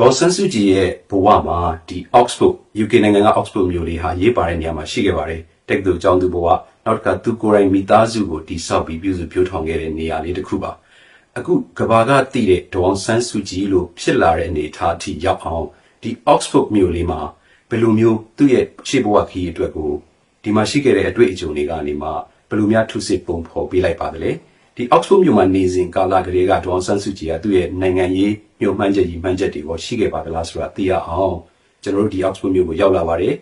ဒေါ်ဆန်းစုကြည်ရဲ့ဘဝမှာဒီ Oxford UK နိုင်ငံက Oxford မြို့လေးဟာရေးပါတဲ့နေရာမှာရှိခဲ့ပါတယ်တက္ကသိုလ်ကျောင်းသူဘဝနောက်တစ်ခါသူကိုယ်တိုင်မိသားစုကိုတိဆောက်ပြီးပြုစုပြောထောင်ခဲ့တဲ့နေရာလေးတစ်ခုပါအခုကဘာကတည်တဲ့ဒေါ်ဆန်းစုကြည်လို့ဖြစ်လာတဲ့အနေအထားအထိရောက်အောင်ဒီ Oxford မြို့လေးမှာဘယ်လိုမျိုးသူ့ရဲ့ရှေ့ဘဝခရီးအတွက်ကိုဒီမှာရှိခဲ့တဲ့အတွေ့အကြုံတွေကနေမှဘယ်လိုများထုစစ်ပုံဖော်ပေးလိုက်ပါသလဲ ဒီ Oxford မြို့မှာနေစဉ်ကာလကလေးကဒေါ်ဆန်းစုကြည်ကသူ့ရဲ့နိုင်ငံရေးမြို့မှန်းချက်ကြီးမှန်းချက်တွေပေါ်ရှိခဲ့ပါသလားဆိုတာသိရအောင်ကျွန်တော်တို့ဒီ Oxford မြို့ကိုရောက်လာပါတယ်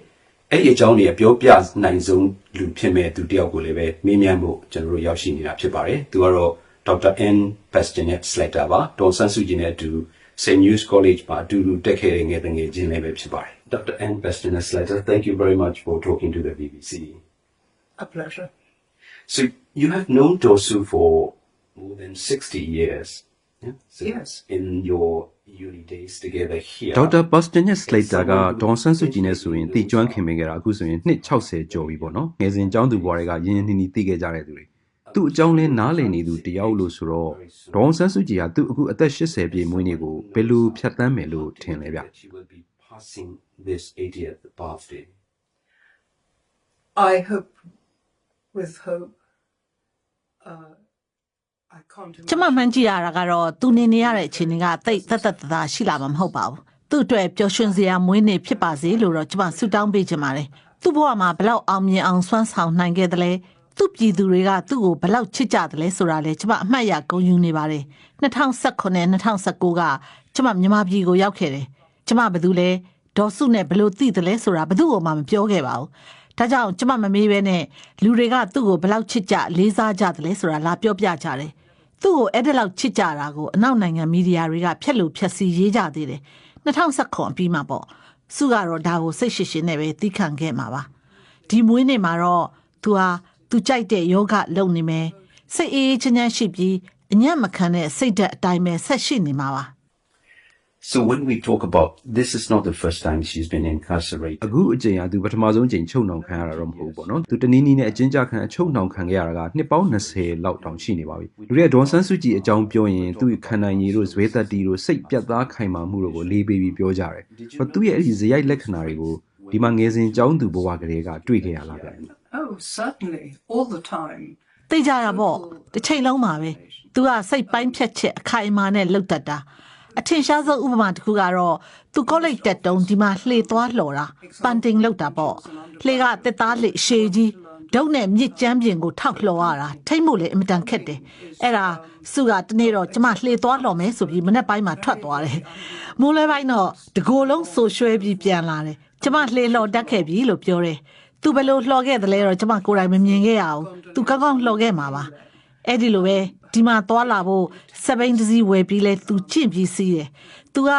အဲ့ဒီအကြောင်းတွေပြောပြနိုင်ဆုံးလူဖြစ်မဲ့သူတယောက်ကိုလည်းပဲမေးမြန်းဖို့ကျွန်တော်တို့ရောက်ရှိနေတာဖြစ်ပါတယ်သူကတော့ Dr. N. Pastinet Slater ပါဒေါ်ဆန်းစုကြည်နဲ့အတူ St. News College မှာအတူတူတက်ခဲ့တဲ့ငယ်တငယ်ချင်းလည်းပဲဖြစ်ပါတယ် Dr. N. Pastinet Slater thank you very much for talking to the BBC A pleasure. So you have known Dosu for more than 60 years. Yeah? So Yes. In your uni days together here. ဒေါက်တာပတ်စတန်နဲ့စလိတ်တာကဒေါန်ဆန်းစုကြည်နဲ့ဆိုရင်တိကျွမ်းခင်မင်ခဲ့တာအခုဆိုရင်နှစ်60ကျော်ပြီပေါ့နော်ငယ်စဉ်ကျောင်းသူဘွားတွေကရင်းရင်းနှီးနှီးသိခဲ့ကြတဲ့သူတွေသူ့အကြောင်းလဲနားလည်နေသူတယောက်လို့ဆိုတော့ဒေါန်ဆန်းစုကြည်ကသူ့အခုအသက်80ပြည့်မွေးနေ့ကိုဘယ်လိုဖြတ်သန်းမယ်လို့ထင်လဲဗျ She will be passing this 80th birthday. I hope, with hope, uh, I can't ကျမမှန်းကြည့်ရတာကတော့သူနေနေရတဲ့အခြေအနေကတိတ်သက်သက်သာသာရှိလာမှာမဟုတ်ပါဘူးသူ့အတွက်ပျော်ရွှင်စရာမွေးနေ့ဖြစ်ပါစေလို့တော့ကျမဆုတောင်းပေးချင်ပါတယ်သူ့ဘဝမှာဘလောက်အောင်မြင်အောင်ဆွမ်းဆောင်နိုင်ခဲ့တယ်လဲသူ့ပြည်သူတွေကသူ့ကိုဘလောက်ချစ်ကြတယ်လဲဆိုတာလေကျမအမှတ်ရဂုဏ်ယူနေပါတယ်2019 2019ကကျမမြန်မာပြည်ကိုရောက်ခဲ့တယ်ကျမဘယ်သူလဲဒေါ်စုနဲ့ဘယ်လို့သိတယ်လဲဆိုတာဘယ်သူ့ကိုမှမပြောခဲ့ပါဘူး ဒါကြောင့်ကျမမမေးဘဲနဲ့လူတွေကသူ့ကိုဘယ်လောက်ချစ်ကြလေးစားကြတယ်လဲဆိုတာလာပြောပြကြတယ်သူ့ကိုအဲ့ဒါလောက်ချစ်ကြတာကိုအနောက်နိုင်ငံမီဒီယာတွေကဖျက်လို့ဖျက်စီရေးကြသေးတယ်2019အပြီးမှာပေါ့စုကတော့ဒါကိုစိတ်ရှိရှိနဲ့ပဲသိခံခဲ့မှာပါဒီမွေးနေ့မှာတော့သူဟာသူကြိုက်တဲ့ယောဂလုပ်နေမယ်စိတ်အေးအေးချမ်းချမ်းရှိပြီးအညံ့မခံတဲ့စိတ်ဓာတ်အတိုင်းပဲဆက်ရှိနေမှာပါ So when we talk about this is not the first time she's been incarcerated. အခုအချိန်ကသူပထမဆုံးအချိန်ချုပ်နှောင်ခံရတာတော့မဟုတ်ဘူးပေါ့နော်သူတနည်းနည်းနဲ့အချင်းကြခံအချုပ်နှောင်ခံခဲ့ရတာကနှစ်ပေါင်း20လောက်တောင်ရှိနေပါပြီလူတွေကဒေါန်ဆန်းစုကြည်အကြောင်းပြောရင်သူ့ခန္ဓာရည်တို့ဇွဲသက်တီတို့စိတ်ပြတ်သားခိုင်မာမှုတို့ကိုလေးပေးပြီးပြောကြတယ်ဟောသူ့ရဲ့အဲ့ဒီဇယိုက်လက္ခဏာတွေကိုဒီမှာငယ်စဉ်ကျောင်းသူဘဝကလေးကတွေ့ခဲ့ရလားဗျ Oh, certainly, all the time. သိကြတာပေါ့တစ်ချိန်လုံးပါပဲသူကစိတ်ပိုင်းဖြတ်ချက်အခိုင်အမာနဲ့လှုပ်တတ်တာ အထင်ရှားဆုံးဥပမာတစ်ခုကတော့သူကောလိပ်တက်တုံးဒီမှာလှေသွားလှော်တာပန်တင်လှုပ်တာပေါ့လှေကတက်သားလှေရှည်ကြီးဒုတ်နဲ့မြစ်ကျမ်းပြင်ကိုထောက်လှော်ရတာထိမ့်မို့လေအင်မတန်ခက်တယ်အဲ့ဒါစုကတနေ့တော့ကျမလှေသွားလှော်မယ်ဆိုပြီးမနေ့ပိုင်းမှာထွက်သွားတယ်မိုးလဲပိုင်းတော့တကိုယ်လုံးဆိုရွှဲပြီးပြန်လာတယ်ကျမလှေလှော်တက်ခဲ့ပြီလို့ပြောတယ်သူဘယ်လိုလှော်ခဲ့တယ်လဲတော့ကျမကိုယ်တိုင်မမြင်ခဲ့ရအောင်သူကောင်းကောင်းလှော်ခဲ့မှာပါအဲ့ဒီလိုပဲ ဒီမှာသွားလာဖို့စပိန်တစည်းဝယ်ပြီးလဲသူကျင့်ပြီးစီးတယ်။ तू က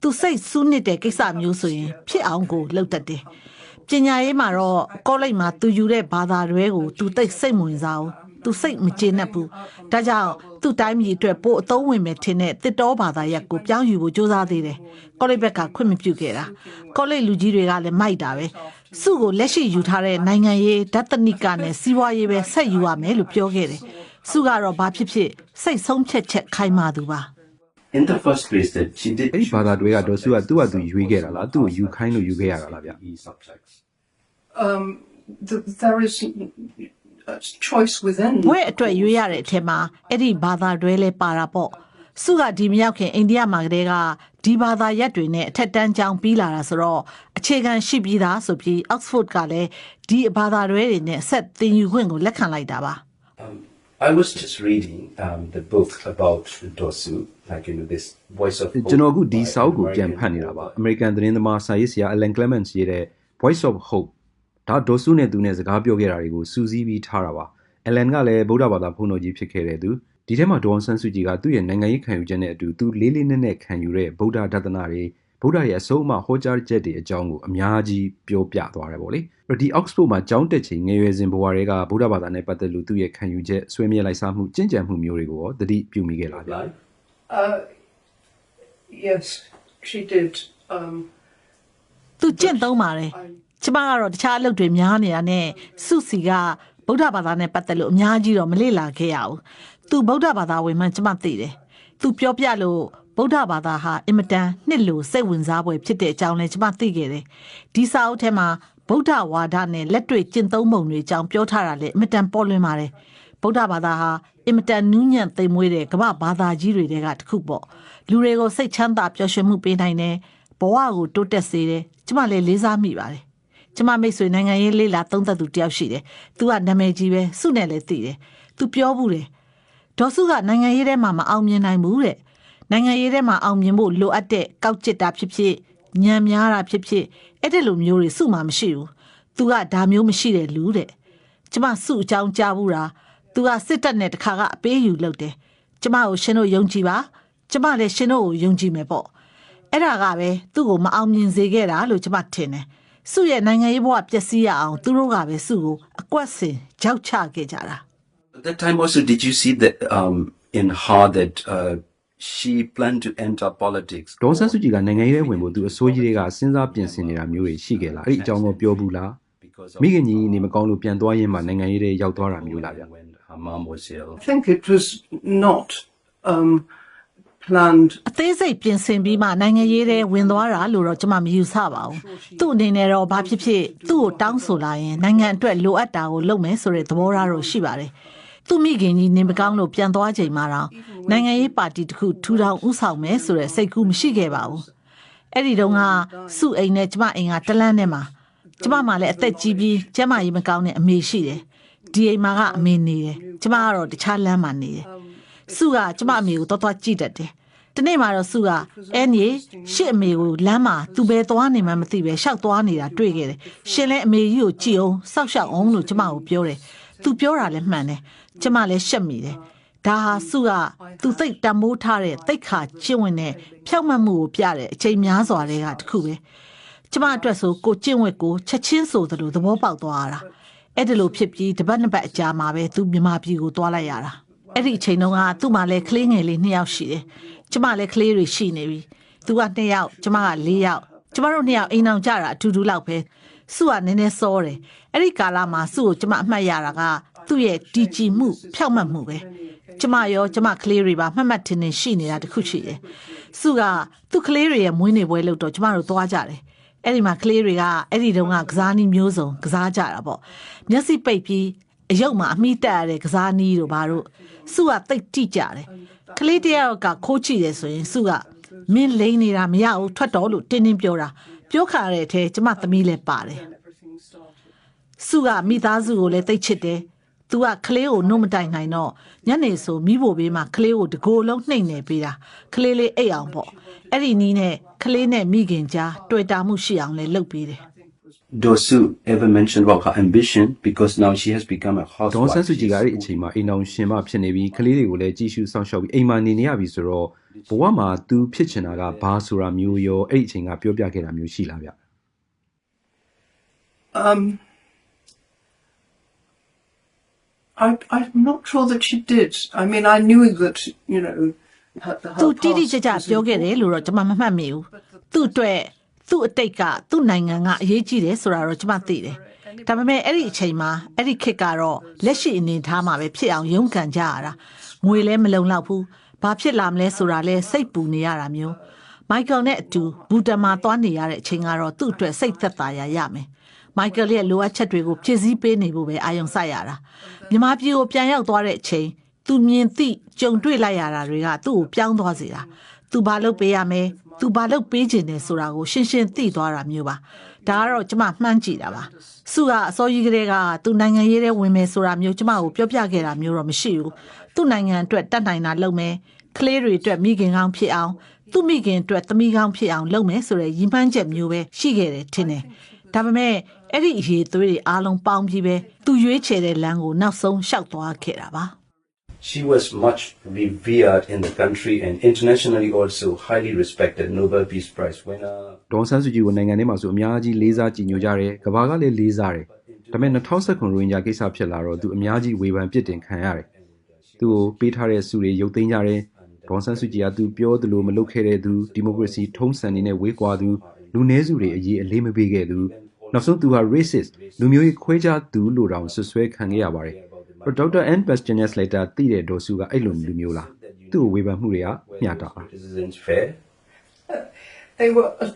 သူစိတ်စူးနစ်တဲ့ကိစ္စမျိုးဆိုရင်ဖြစ်အောင်ကိုလှုပ်တတ်တယ်။ပညာရေးမှာတော့ကောလိပ်မှာ तू ယူတဲ့ဘာသာတွဲကို तू သိပ်စိတ်မဝင်စားဘူး။ तू စိတ်မကျေနပ်ဘူး။ဒါကြောင့်သူ့တိုင်းပြည်အတွက်ပို့အသုံးဝင်မယ်ထင်တဲ့တစ်တော်ဘာသာရပ်ကိုပြောင်းယူဖို့ကြိုးစားသေးတယ်။ကောလိပ်ဘက်ကခွင့်မပြုခဲ့တာ။ကောလိပ်လူကြီးတွေကလည်းမိုက်တာပဲ။စုကိုလက်ရှိယူထားတဲ့နိုင်ငံရေးဓာတ်တနိကနဲ့စီးပွားရေးပဲဆက်ယူရမယ်လို့ပြောခဲ့တယ်။ စုကတော့ဘာဖြစ်ဖြစ်စိတ်ဆုံးဖြတ်ချက်ခိုင်းမှသူပါ In the first place that she did အဲ့ဒီဘာသာတွေကဒေါ်စုကသူ့ဟာသူရွေးခဲ့တာလားသူ့ကိုယူခိုင်းလို့ယူခဲ့ရတာလားဗျ E subjects. Um, the, there is a choice within. ဘွဲ့အတွက်ရွေးရတဲ့အထက်မှာအဲ့ဒီဘာသာတွဲလဲပါတာပေါ့စုကဒီမရောက်ခင်အိန္ဒိယမှာကတည်းကဒီဘာသာရက်တွေနဲ့အထက်တန်းကျောင်းပြီးလာတာဆိုတော့အခြေခံရှိပြီးသားဆိုပြီး Oxford ကလည်းဒီဘာသာတွဲတွေနဲ့ဆက်သင်ယူခွင့်ကိုလက်ခံလိုက်တာပါ I was just reading um, the book about Dosu, like you know this voice of ကျွန်တော်အခုဒီစာအုပ်ကိုပြန်ဖတ်နေတာပါ American သတင်းသမားစာရေးဆရာ Alan Clements ရေးတဲ့ Voice of Hope ဒါဒေါ်စုနဲ့သူနဲ့စကားပြောခဲ့တာတွေကိုစူးစီးပြီးထားတာပါ Alan ကလည်းဗုဒ္ဓဘာသာဘုန်းတော်ကြီးဖြစ်ခဲ့တဲ့သူဒီထဲမှာဒေါန်ဆန်းစုကြည်ကသူ့ရဲ့နိုင်ငံရေးခံယူချက်နဲ့အတူသူလေးလေးနက်နက်ခံယူတဲ့ဗုဒ္ဓဒသနာတွေ ဗုဒ္ဓရဲ့အဆုံးအမဟောကြားချက်တွေအကြောင်းကိုအများကြီးပြောပြသွားတယ်ပေါ့လေအဲ့တော့ဒီ Oxford မှာကျောင်းတက်ချိန်ငယ်ရွယ်စဉ်ဘဝတွေကဗုဒ္ဓဘာသာနဲ့ပတ်သက်လို့သူ့ရဲ့ခံယူချက်ဆွေးမြေ့လိုက်စားမှုကြင်ကြံမှုမျိုးတွေကိုရောသတိပြုမိခဲ့လားဗျ life. Uh, yes, she did. Um, သူကျင့်သုံးပါတယ်ကျမကတော့တခြားအလုပ်တွေများနေတာနဲ့စုစီကဗုဒ္ဓဘာသာနဲ့ပတ်သက်လို့အများကြီးတော့မလေ့လာခဲ့ရဘူးသူဗုဒ္ဓဘာသာဝင်မှန်ကျမသိတယ်သူပြောပြလို့ ဗုဒ္ဓဘာသာဟာအင်မတန်နှစ်လိုစိတ်ဝင်စားပွဲဖြစ်တဲ့အကြောင်းလည်းကျွန်မသိခဲ့တယ်ဒီစာအုပ်ထဲမှာဗုဒ္ဓဝါဒနဲ့လက်တွေ့ကျင့်သုံးပုံတွေအကြောင်းပြောထားတာလည်းအင်မတန်ပေါ်လွင်ပါတယ်ဗုဒ္ဓဘာသာဟာအင်မတန်နူးညံ့သိမ်မွေးတဲ့ကမ္ဘာဘာသာကြီးတွေကတစ်ခုပေါ့လူတွေကိုစိတ်ချမ်းသာပျော်ရွှင်မှုပေးနိုင်တယ်ဘဝကိုတိုးတက်စေတယ်ကျွန်မလည်းလေးစားမိပါတယ်ကျမမိတ်ဆွေနိုင်ငံရေးလေးလာသုံးသက်သူတယောက်ရှိတယ်။ तू ကနာမည်ကြီးပဲစုနဲ့လည်းသိတယ်။ तू ပြောဘူးတယ်။ဒေါ်စုကနိုင်ငံရေးထဲမှာမအောင်မြင်နိုင်ဘူးတဲ့။ နိုင်ငံရေးထဲမှာအောင်မြင်ဖို့လိုအပ်တဲ့ကောက်ကျစ်တာဖြစ်ဖြစ်ညံများတာဖြစ်ဖြစ်အဲ့ဒီလိုမျိုးတွေစုမှမရှိဘူး။ तू ကဒါမျိုးမရှိတဲ့လူတဲ့။ကျမစုအကြောင်းကြားဘူးတာ။ तू ကစစ်တပ်နဲ့တခါကအပေးယူလုပ်တယ်။ကျမကိုရှင်တို့ယုံကြည်ပါ။ကျမလည်းရှင်တို့ကိုယုံကြည်မယ်ပေါ့။အဲ့ဒါကပဲသူ့ကိုမအောင်မြင်စေခဲ့တာလို့ကျွန်မထင်တယ်။စုရဲ့နိုင်ငံရေးဘဝပျက်စီးရအောင်သူတို့ကပဲစုကိုအကွက်စင်ကြောက်ချခဲ့ကြတာ At that time also, did you see that um, in her that uh, she planned to enter politics? ဒေါ်ဆန်းစုကြည်ကနိုင်ငံရေးထဲဝင်ဖို့သူအစိုးရတွေကစဉ်းစားပြင်ဆင်နေတာမျိုးတွေရှိခဲ့လားအဲ့ဒီအကြောင်းကိုပြောဘူးလား Because မိခင်ကြီးနေမကောင်းလို့ပြန်သွားရင်းမှာနိုင်ငံရေးထဲရောက်သွားတာမျိုးလားဗျ when her mom was ill. I think it was not um, planned အသေးစိတ်ပြင်ဆင်ပြီးမှနိုင်ငံရေးထဲဝင်သွားတာလို့တော့ကျွန်မမယူဆပါဘူးသူ့အနေနဲ့တော့ဘာဖြစ်ဖြစ်သူ့ကိုတောင်းဆိုလာရင်နိုင်ငံအတွက်လိုအပ်တာကိုလုပ်မယ်ဆိုတဲ့သဘောထားတော့ရှိပါတယ် သူ့မိခင်ကြီးနေမကောင်းလို့ပြန်သွားချိန်မှာတော့နိုင်ငံရေးပါတီတစ်ခုထူထောင်ဥဆောင်မယ်ဆိုတဲ့စိတ်ကူးမရှိခဲ့ပါဘူးအဲ့ဒီတုန်းကစုအိမ်နဲ့ကျမအိမ်ကတလန်းနဲ့မှာကျမမှလည်းအသက်ကြီးပြီးကျမကြီးမကောင်းတဲ့အမေရှိတယ်ဒီအိမ်မှာကအမေနေတယ်ကျမကတော့တခြားလမ်းမှာနေတယ်စုကကျမအမေကိုတော်တော်ကြည့်တတ်တယ်။ဒီနေ့မှတော့စုကအဲညီရှစ်အမေကိုလမ်းမှာသူပဲသွားနေမှမသိပဲရှောက်သွားနေတာတွေ့ခဲ့တယ်။ရှင်လည်းအမေကြီးကိုကြည့်အောင်စောက်ရှောက်အောင်လို့ကျမကိုပြောတယ်။ तू ပြောတာလည်းမှန်တယ်။ ကျမလည်းရှက်မိတယ်။ဒါဟာစုကသူသိတ်တံမိုးထားတဲ့သိတ်ခါကျင့်ဝင်တဲ့ဖြောက်မှတ်မှုကိုပြတဲ့အချိန်များစွာတည်းကတခုပဲ။ကျမအတွက်ဆိုကိုကျင့်ဝတ်ကိုချက်ချင်းဆိုသလိုသဘောပေါက်သွားတာ။အဲ့ဒါလိုဖြစ်ပြီးတပတ်နှစ်ပတ်အကြာမှာပဲသူမြမပြည်ကိုသွားလိုက်ရတာ။အဲ့ဒီအချိန်တုန်းကသူ့မှာလည်းကလေးငယ်လေးနှစ်ယောက်ရှိတယ်။ကျမလည်းကလေးတွေရှိနေပြီ။ तू ကနှစ်ယောက်ကျမကလေးယောက်ကျမတို့နှစ်ယောက်အိမ်အောင်ကြတာအတူတူလောက်ပဲ။စုကနည်းနည်းစောတယ်။အဲ့ဒီကာလမှာစုကိုကျမအမှတ်ရတာက သူ့ရဲ့တီကြည်မှုဖြောက်မှတ်မှုပဲ။ကျမရောကျမကလေးတွေပါမှတ်မှတ်ထင်ထင်ရှိနေတာတခုရှိတယ်။စုကသူ့ကလေးတွေရဲ့မွေးနေ့ပွဲလို့တော့ကျမတို့သွားကြတယ်။အဲ့ဒီမှာကလေးတွေကအဲ့ဒီတုန်းကကစားနည်းမျိုးစုံကစားကြတာပေါ့မျက်စိပိတ်ပြီးအယုတ်မှာအမိတက်ရတဲ့ကစားနည်းတို့ဘာတို့စုကတိတ်တိကြတယ်ကလေးတယောက်ကခိုးချီတယ်ဆိုရင်စုကမင်းလိန်နေတာမရဘူးထွက်တော်လို့တင်းတင်းပြောတာပြောခါရတဲ့အထဲကျမသမီးလည်းပါတယ်စုကမိသားစုကိုလည်းတိတ်ချစ်တယ် သူကကလေးကိုနှုတ်မတိုင်နိုင်တော့ညနေဆိုမိဖို့ဘေးမှာကလေးကိုတကိုယ်လုံးနှိမ့်နေပေးတာကလေးလေးအိတ်အောင်ပေါ့အဲ့ဒီနီးနဲ့ကလေးနဲ့မိခင်ကြားတွေ့တာမှုရှိအောင်လည်းလုပ်ပေးတယ် Dosu ever mentioned about her ambition because now she has become a ဒေါ် housewife. ဆန်းစုကြည်ကအဲ့ဒီအချိန်မှာအိမ်အောင်ရှင်မဖြစ်နေပြီးကလေးတွေကိုလည်းကြည့်ရှုစောင့်ရှောက်ပြီးအိမ်မှာနေနေရပြီဆိုတော့ဘဝမှာ तू ဖြစ်ချင်တာကဘာဆိုတာမျိုးရောအဲ့ဒီအချိန်ကပြောပြခဲ့တာမျိုးရှိလားဗျ Um, I, I'm not sure that she did. I mean, I knew that, you know, her, her သူတိတိ past ကျကျ was ပြောခဲ့တယ်လို့တော့ကျွန်မမမှတ်မိဘူးသူ့အတွက်သူ့အတိတ်ကသူ့နိုင်ငံကအရေးကြီးတယ်ဆိုတာတော့ကျွန်မသိတယ်ဒါပေမဲ့အဲ့ဒီအချိန်မှာအဲ့ဒီခေတ်ကတော့လက်ရှိအနေအထားမှာပဲဖြစ်အောင်ရုန်းကန်ကြရတာငွေလည်းမလုံလောက်ဘူးဘာဖြစ်လာမလဲဆိုတာလဲစိတ်ပူနေရတာမျိုးမိုက်ကယ်နဲ့အတူဘူတန်မှာသွားနေရတဲ့အချိန်ကတော့သူ့အတွက်စိတ်သက်သာရာရမယ် မိုက်ကယ်ရဲ့လိုအပ်ချက်တွေကိုဖြည့်ဆည်းပေးနေဖို့ပဲအာရုံစိုက်ရတာမြန်မာပြည်ကိုပြန်ရောက်သွားတဲ့အချိန်သူမြင်သိကြုံတွေ့လိုက်ရတာတွေကသူ့ကိုပြောင်းသွားစေတာသူဘာလုပ်ပေးရမယ်သူဘာလုပ်ပေးခြင်းလဲဆိုတာကိုရှင်းရှင်းသိသွားတာမျိုးပါဒါကတော့ကျမမှန်းကြည့်တာပါစုကအစောကြီးကလေးကသူနိုင်ငံရေးထဲဝင်မယ်ဆိုတာမျိုးကျမကိုပြောပြခဲ့တာမျိုးတော့မရှိဘူးသူ့နိုင်ငံအတွက်တတ်နိုင်တာလုပ်မယ်ကလေးတွေအတွက်မိခင်ကောင်းဖြစ်အောင်သူ့မိခင်အတွက်သမီးကောင်းဖြစ်အောင်လုပ်မယ်ဆိုတဲ့ရည်မှန်းချက်မျိုးပဲရှိခဲ့တယ်ထင်တယ်ဒါပေမဲ့ အဲ့ဒီအရေးသွေးတွေအားလုံးပေါင်းပြီးပဲသူရွေးချယ်တဲ့လမ်းကိုနောက်ဆုံးရှောက်သွားခဲ့တာပါ She was much revered in the country and internationally also highly respected Nobel Peace Prize winner. ဒေါ်ဆန်းစုကြည်ကိုနိုင်ငံထဲမှာဆိုအများကြီးလေးစားကြည်ညိုကြတယ်ကဘာကလည်းလေးစားတယ်ဒါပေမဲ့2019ရိုဟင်ဂျာကိစ္စဖြစ်လာတော့သူအများကြီးဝေဖန်ပြစ်တင်ခံရတယ်သူ့ကိုပေးထားတဲ့စုတွေရုပ်သိမ်းကြတယ်ဒေါ်ဆန်းစုကြည်ကသူပြောသလိုမလုပ်ခဲ့တဲ့သူဒီမိုကရေစီထုံးစံတွေနဲ့ဝေးကွာသူလူနည်းစုတွေအရေးအလေးမပေးခဲ့သူ နောက်ဆုံးသူဟာ racist လူမျိုးရေးခွဲခြားသူလို့တောင်ဆွဆွဲခံခဲ့ရပါတယ်ဒေါက်တာ Ann Bastianus later တည်တဲ့ဒေါ်စုကအဲ့လိုလူမျိုးလားသူ့ကိုဝေဖန်မှုတွေကမျှတာပါ criticisms fair They were uh,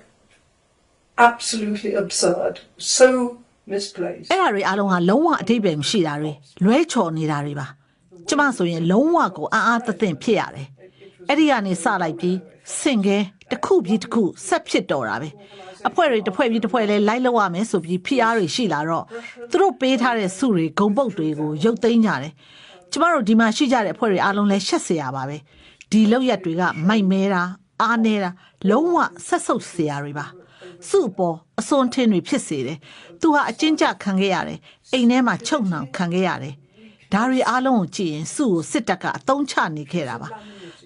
absolutely absurd, so misplaced. အဲ့ဒါတွေအားလုံးကလုံးဝအတိတ်ပဲမရှိတာတွေလွဲချော်နေတာတွေပါကျမဆိုရင်လုံးဝကိုအာအာသသင့်ဖြစ်ရတယ် အဲ့ဒီကနေစလိုက်ပြီးစင်ကဲတစ်ခုပြီးတစ်ခုဆက်ဖြစ်တော်တာပဲအဖွဲ့တွေတစ်ဖွဲ့ပြီးတစ်ဖွဲ့လဲလိုက်လောက်ရမယ်ဆိုပြီးဖိအားတွေရှိလာတော့သူတို့ပေးထားတဲ့စုတွေဂုံပုတ်တွေကိုရုပ်သိမ်းကြတယ်ကျမတို့ဒီမှာရှိကြတဲ့အဖွဲ့တွေအားလုံးလဲရှက်เสียရပါပဲဒီလောက်ရက်တွေကမိုက်မဲတာအားနေတာလုံးဝဆက်ဆုပ်เสียတွေပါ စုအပေါ်အစွန်ထင်းတွေဖြစ်စေတယ်။သူဟာအကျဉ်းချခံခဲ့ရတယ်။အိမ်ထဲမှာချုပ်နှောင်ခံခဲ့ရတယ်။ဒါတွေအားလုံးကိုကြည့်ရင်စုကိုစစ်တပ်ကအတုံးချနေခဲ့တာပါ။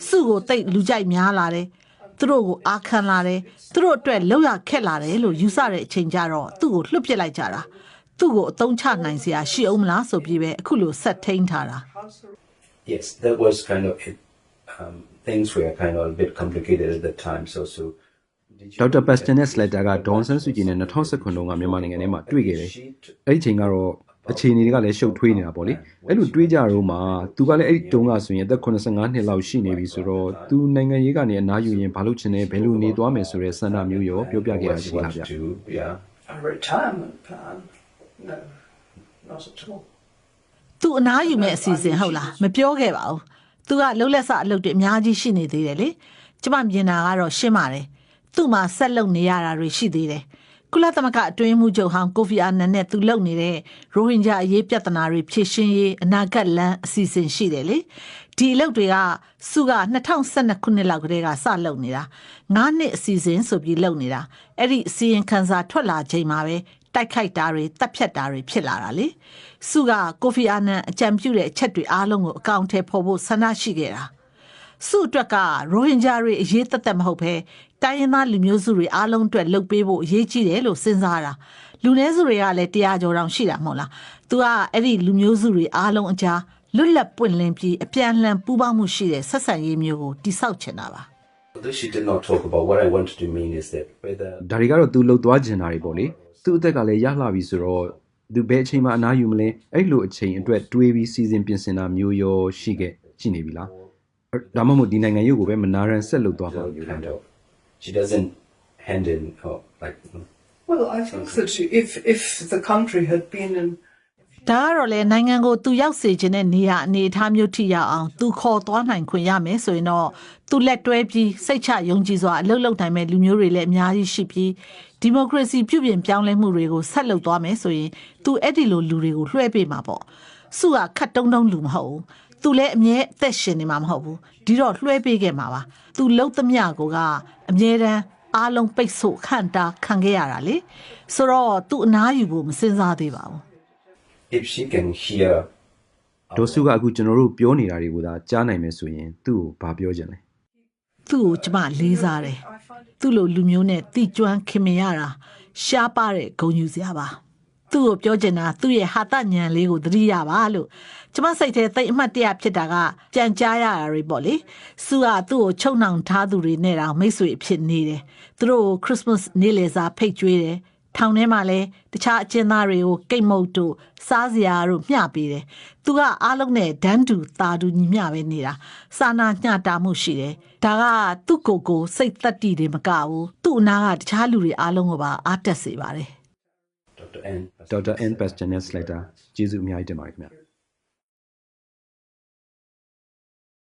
စုကိုတိတ်လူကြိုက်များလာတယ်။သူတို့ကိုအာခံလာတယ်။သူတို့အတွက်လောက်ရခက်လာတယ်လို့ယူဆတဲ့အချိန်ကျတော့သူ့ကိုလွှတ်ပစ်လိုက်ကြတာ။သူ့ကိုအတုံးချနိုင်စရာရှိအောင်မလားဆိုပြီးပဲအခုလိုဆက်ထိန်ထားတာ။ yes that was kind of it um, things were kind of a bit complicated at that time so so ဒေါက်တာပတ်စတန်နဲ့စလက်တာကဒေါန်ဆန်စုကြည်နဲ့2019ခုနှစ်ကမြန်မာနိုင်ငံထဲမှာတွေ့ခဲ့တယ်။အဲ့ဒီချိန်ကတော့ အခြေအနေတွေကလည်းရှုပ်ထွေးနေတာပေါ့လေအဲ့လိုတွေးကြတော့မှသူကလည်းအဲ့တုန်းကဆိုရင်အသက်85နှစ်လောက်ရှိနေပြီဆိုတော့သူနိုင်ငံရေးကနေအနားယူရင်ဘာလုပ်ချင်လဲဘယ်လိုနေသွားမယ်ဆိုတဲ့စံတာမျိုးရောပြောပြခဲ့တာရှိလားဗျာ A retirement plan no not at all သူအနားယူမဲ့အစီအစဉ်ဟုတ်လားမပြောခဲ့ပါဘူးသူကလှုပ်လက်စအလုပ်တွေအများကြီးရှိနေသေးတယ်လေကျမမြင်တာကတော့ရှင်းပါတယ်သူ့မှာဆက်လုပ်နေရတာတွေရှိသေးတယ်။ ကုလသမဂ္ဂအတွင်းမှုချုပ်ဟောင်းကိုဖီအာနန်နဲ့ तू လုပ်နေတဲ့ရိုဟင်ဂျာအရေးပြဿနာတွေဖြေရှင်းရေးအနာဂတ်လမ်းအစီအစဉ်ရှိတယ်လေ။ဒီအလုပ်တွေကစုက2012ခုနှစ်လောက်ကတည်းကစလုပ်နေတာ။9နှစ်အစီအစဉ်ဆိုပြီးလုပ်နေတာ။အဲ့ဒီအစီရင်ခံစာထွက်လာချိန်မှာပဲတိုက်ခိုက်တာတွေတပ်ဖြတ်တာတွေဖြစ်လာတာလေစုကကိုဖီအာနန်အကြံပြုတဲ့အချက်တွေအားလုံးကိုအကောင့်ထဲပေါ်ဖို့ဆန္ဒရှိခဲ့တာစုအတွက်ကရိုဟင်ဂျာတွေအရေးသက်သက်မဟုတ်ဘဲ တိုင်းရင်းသားလူမျိုးစုတွေအားလုံးအတွက်လှုပ်ပေးဖို့အရေးကြီးတယ်လို့စဉ်းစားတာလူနည်းစုတွေကလည်းတရားကြော်တောင်ရှိတာမဟုတ်လားသူကအဲ့ဒီလူမျိုးစုတွေအားလုံးအကြားလွတ်လပ်ပွင့်လင်းပြီးအပြန်အလှန်ပူးပေါင်းမှုရှိတဲ့ဆက်ဆံရေးမျိုးကိုတိဆောက်ချင်တာပါ although she did not talk about what I wanted to mean is that whether ဒါတွေကတော့သူလှုပ်သွားကျင်တာတွေပေါ့လေ။သူ့အသက်ကလည်းရလှပြီဆိုတော့သူဘယ်အချိန်မှအနားယူမလဲအဲ့လိုအချိန်အတွက်တွေးပြီးစီစဉ်ပြင်ဆင်တာမျိုးရောရှိခဲ့ရှိနေပြီလား။အဲ့ဒါမှမဟုတ်ဒီနိုင်ငံရုပ်ကိုပဲမနာရန်ဆက်လုပ်သွားမှာမျိုးလား kind of she doesn't hand in or like Well, I think that if if the country had been in ဒါကတော့လေနိုင်ငံကိုသူရောက်စေခြင်းတဲ့နေရာအနေအထားမျိုးထိရအောင်သူခေါ်သွားနိုင်ခွင့်ရမယ်ဆိုရင်တော့သူလက်တွဲပြီးစိတ်ချယုံကြည်စွာအလုပ်လုပ်နိုင်မဲ့လူမျိုးတွေလည်းအများကြီးရှိပြီးဒီမိုကရေစီပြုပြင်ပြောင်းလဲမှုတွေကိုဆက်လုပ်သွားမယ်ဆိုရင်သူအဲ့ဒီလိုလူတွေကိုလွှဲပေးမှာပေါ့စုကခတ်တုံးတုံးလူမဟုတ်ဘူးသူလည်းအမြဲအသက်ရှင်နေမှာမဟုတ်ဘူးဒီတော့လွှဲပေးခဲ့မှာပါ သူလှုပ်သမျှကိုကအမြဲတမ်းအားလုံးပိတ်ဆို့ခန့်တာခံခဲ့ရတာလေဆိုတော့သူအနားယူဖို့မစင်စားသေးပါဘူး if she can hear ဒေါ်စုကအခုကျွန်တော်တို့ပြောနေတာတွေကိုသာကြားနိုင်မယ်ဆိုရင်သူ့ကိုဘာပြောချင်လဲသူ့ကိုကျမလေးစားတယ်သူ့လိုလူမျိုးနဲ့တိကျွမ်းခင်မင်ရတာရှားပါတဲ့ဂုံယူစရာပါ သူ့ကိုပြောချင်တာသူ့ရဲ့ဟာတညံလေးကိုသတိရပါလို့ကျမစိတ်ထဲသိပ်အမှတ်တရဖြစ်တာကကြံကြားရတာတွေပေါ့လေစုကသူ့ကိုချုံနှောင်ထားသူတွေနဲ့တောင်မိတ်ဆွေအဖြစ်နေတယ်သူတို့ကိုခရစ်စမတ်နေ့လည်စာဖိတ်ကျွေးတယ်ထောင်ထဲမှာလဲတခြားအကျဉ်းသားတွေကိုကိတ်မုတ်တို့စားစရာတို့မျှပေးတယ်။သူကအားလုံးနဲ့ဒန်းတူတာတူညီမျှပဲနေတာ။စာနာညှတာမှုရှိတယ်။ဒါကသူ့ကိုယ်ကိုစိတ်သက်တည်တယ်မကဘူး။သူ့အနာကတခြားလူတွေအားလုံးကိုပါအားတက်စေပါတယ်။ Dr. N ဒေါက်တာအန်ပက်စတန်နဲ့စလက်တာကျေးဇူးအများကြီးတင်ပါတယ်ခင်ဗျာ